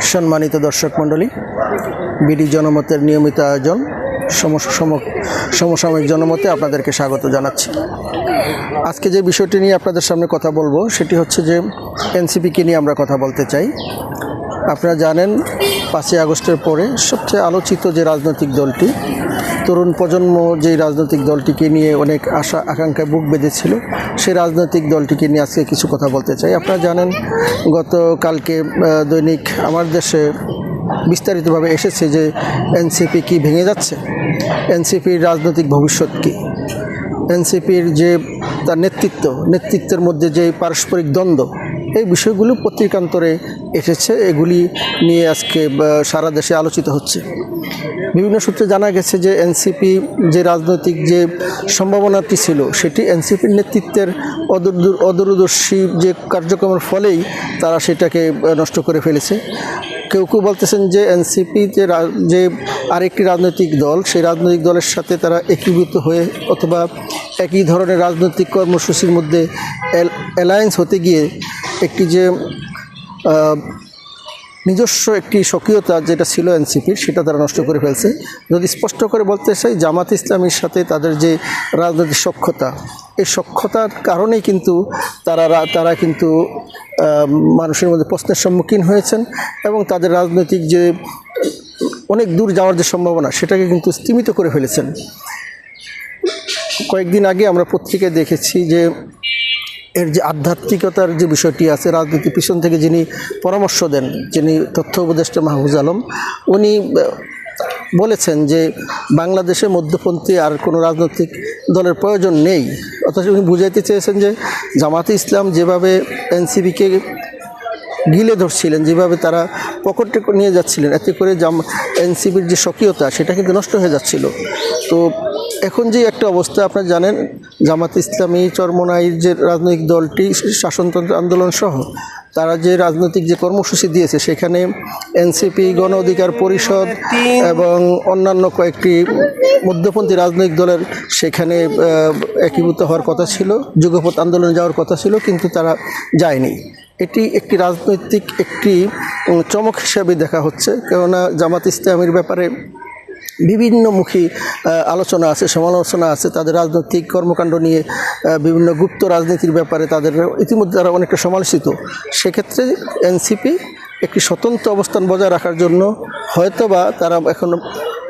সম্মানিত দর্শক মণ্ডলী, বিডি জনমতের নিয়মিত আয়োজন সমস- সম- সমসাময়িক জনমতে আপনাদেরকে স্বাগত জানাচ্ছি। আজকে যে বিষয়টি নিয়ে আপনাদের সামনে কথা বলব, সেটি হচ্ছে যে এনসিপিকে নিয়ে আমরা কথা বলতে চাই। আপনারা জানেন পাঁচই আগস্টের পরে সবচেয়ে আলোচিত যে রাজনৈতিক দলটি, তরুণ প্রজন্ম যেই রাজনৈতিক দলটিকে নিয়ে অনেক আশা, আকাঙ্ক্ষা, বুক বেঁধেছিল, সেই রাজনৈতিক দলটিকে নিয়ে আজকে কিছু কথা বলতে চাই। আপনারা জানেন, গতকালকে দৈনিক আমার দেশে বিস্তারিতভাবে এসেছে যে এনসিপি কি ভেঙে যাচ্ছে? এনসিপির রাজনৈতিক ভবিষ্যৎ কী? এনসিপির যে তার নেতৃত্ব, নেতৃত্বের মধ্যে যে পারস্পরিক দ্বন্দ্ব এই বিষয়গুলো পত্রিকান্তরে এসেছে, এগুলি নিয়ে আজকে সারা দেশে আলোচিত হচ্ছে। বিভিন্ন সূত্রে জানা গেছে যে এনসিপি যে রাজনৈতিক যে সম্ভাবনাটি ছিল, সেটি এনসিপির নেতৃত্বের অদূর অদূরদর্শী যে কার্যক্রমের ফলেই তারা সেটাকে নষ্ট করে ফেলেছে। কেউ কেউ বলতেছেন যে এনসিপি যে যে আরেকটি রাজনৈতিক দল, সেই রাজনৈতিক দলের সাথে তারা একীভূত হয়ে অথবা একই ধরনের রাজনৈতিক কর্মসূচির মধ্যে অ্যালায়েন্স হতে গিয়ে একটি যে নিজস্ব একটি স্বকীয়তা যেটা ছিল এনসিপির সেটা তারা নষ্ট করে ফেলছে। যদি স্পষ্ট করে বলতে চাই, জামাত ইসলামীর সাথে তাদের যে রাজনৈতিক সক্ষতা, এই সক্ষতার কারণেই কিন্তু তারা তারা কিন্তু মানুষের মধ্যে প্রশ্নের সম্মুখীন হয়েছেন এবং তাদের রাজনৈতিক যে, অনেক দূর যাওয়ার যে সম্ভাবনা, সেটাকে কিন্তু স্তীমিত করে ফেলেছেন। কয়েকদিন আগে আমরা পত্রিকায় দেখেছি যে এর যে আধ্যাত্মিকতার যে বিষয়টি আছে, রাজনীতির পিছন থেকে যিনি পরামর্শ দেন, যিনি তথ্য উপদেষ্টা মাহবুজ আলম, উনি বলেছেন যে বাংলাদেশে মধ্যপন্থী আর কোনো রাজনৈতিক দলের প্রয়োজন নেই। অথচ উনি বুঝাইতে চেয়েছেন যে জামাতে ইসলাম যেভাবে এনসিবিকে গিলে ধরছিলেন, যেভাবে তারা পকেটে নিয়ে যাচ্ছিলেন, এতে করে জাম এনসিবির যে স্বকীয়তা, সেটা কিন্তু নষ্ট হয়ে যাচ্ছিল। তো এখন যে একটা অবস্থা, আপনারা জানেন জামাত ইসলামী চরমনাইর যে রাজনৈতিক দলটি, শাসনতন্ত্র আন্দোলন সহ, তারা যে রাজনৈতিক যে কর্মসূচি দিয়েছে, সেখানে এনসিপি, গণ অধিকার পরিষদ এবং অন্যান্য কয়েকটি মধ্যপন্থী রাজনৈতিক দলের সেখানে একীভূত হওয়ার কথা ছিল যুগপথ আন্দোলনে যাওয়ার কথা ছিল, কিন্তু তারা যায়নি। এটি একটি রাজনৈতিক একটি চমক হিসাবে দেখা হচ্ছে, কেননা জামাত ইসলামের ব্যাপারে বিভিন্নমুখী আলোচনা আছে, সমালোচনা আছে, তাদের রাজনৈতিক কর্মকাণ্ড নিয়ে বিভিন্ন গুপ্ত রাজনীতির ব্যাপারে তাদের ইতিমধ্যে তারা অনেকটা সমালোচিত। সেক্ষেত্রে এনসিপি একটি স্বতন্ত্র অবস্থান বজায় রাখার জন্য হয়তোবা তারা এখন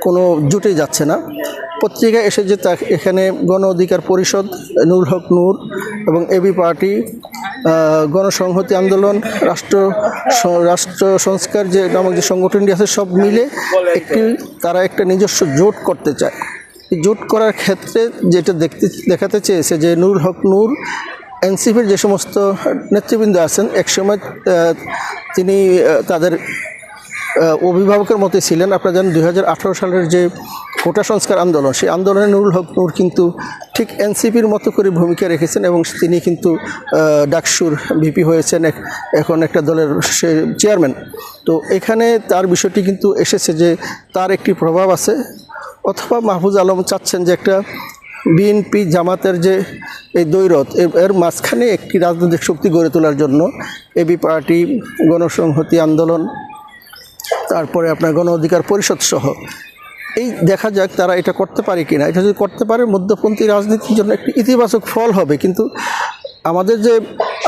কোনো জুটে যাচ্ছে না। পত্রিকায় এসে যে এখানে গণ অধিকার পরিষদ নূর হক নূর এবং এবি পার্টি গণসংহতি আন্দোলন, রাষ্ট্র রাষ্ট্র সংস্কার যে নামক যে সংগঠনটি আছে, সব মিলে একটি, তারা একটা নিজস্ব জোট করতে চায়। জোট করার ক্ষেত্রে যেটা দেখতে, দেখাতে চেয়েছে যে নূর হক নূর, এনসিপির যে সমস্ত নেতৃবৃন্দ আছেন, একসময় তিনি তাদের অভিভাবকের মতে ছিলেন আপনারা জানেন দু হাজার আঠেরো সালের যে কোটা সংস্কার আন্দোলন, সেই আন্দোলনে নুরুল হক নূর কিন্তু ঠিক এনসিপির মতো করে ভূমিকা রেখেছেন এবং তিনি কিন্তু ডাকসুর ভিপি হয়েছেন এখন একটা দলের সে চেয়ারম্যান। তো এখানে তার বিষয়টি কিন্তু এসেছে যে তার একটি প্রভাব আছে, অথবা মাহফুজ আলম চাচ্ছেন যে একটা বিএনপি জামাতের যে এই দৈরথ এর মাঝখানে একটি রাজনৈতিক শক্তি গড়ে তোলার জন্য, এবি পার্টি গণসংহতি আন্দোলন তারপরে আপনার গণ অধিকার পরিষদ সহ। এই দেখা যাক তারা এটা করতে পারে কি না এটা যদি করতে পারে, মধ্যপন্থী রাজনীতির জন্য একটি ইতিবাচক ফল হবে। কিন্তু আমাদের যে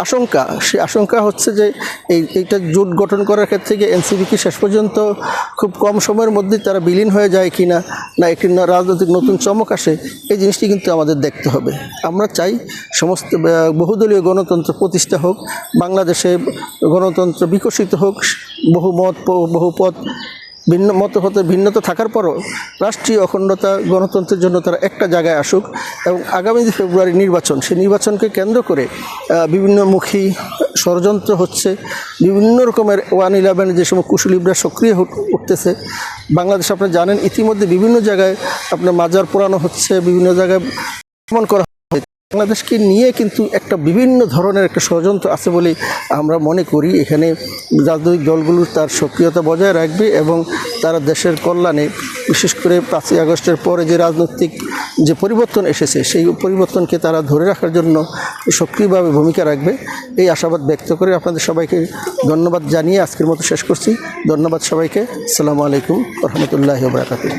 আশঙ্কা সেই আশঙ্কা হচ্ছে যে এই, এইটা জোট গঠন করার ক্ষেত্রে গিয়ে এনসিপি কি শেষ পর্যন্ত খুব কম সময়ের মধ্যে তারা বিলীন হয়ে যায় কি না না একটি রাজনৈতিক নতুন চমক আসে, এই জিনিসটি কিন্তু আমাদের দেখতে হবে। আমরা চাই সমস্ত বহুদলীয় গণতন্ত্র প্রতিষ্ঠা হোক, বাংলাদেশে গণতন্ত্র বিকশিত হোক, বহু মত, বহু পথ ভিন্ন মত হতে ভিন্নতা থাকার পরও রাষ্ট্রীয় অখণ্ডতা গণতন্ত্রের জন্য তারা একটা জায়গায় আসুক এবং আগামী যে ফেব্রুয়ারি নির্বাচন, সেই নির্বাচনকে কেন্দ্র করে বিভিন্নমুখী ষড়যন্ত্র হচ্ছে, বিভিন্ন রকমের ওয়ান ইলেভেন যে সময় কুশলীবরা সক্রিয় উঠতেছে। বাংলাদেশ আপনি জানেন, ইতিমধ্যে বিভিন্ন জায়গায় আপনার মাজার পোড়ানো হচ্ছে, বিভিন্ন জায়গায় ভ্রমণ করা বাংলাদেশকে নিয়ে কিন্তু একটা বিভিন্ন ধরনের একটা ষড়যন্ত্র আছে বলে আমরা মনে করি। এখানে রাজনৈতিক দলগুলো তার সক্রিয়তা বজায় রাখবে এবং তারা দেশের কল্যাণে, বিশেষ করে পাঁচই আগস্টের পরে যে রাজনৈতিক যে পরিবর্তন এসেছে, সেই পরিবর্তনকে তারা ধরে রাখার জন্য সক্রিয়ভাবে ভূমিকা রাখবে। এই আশাবাদ ব্যক্ত করে আপনাদের সবাইকে ধন্যবাদ জানিয়ে আজকের মতো শেষ করছি। ধন্যবাদ সবাইকে। আসসালামু আলাইকুম রহমতুল্লাহ বারাকাতুহ।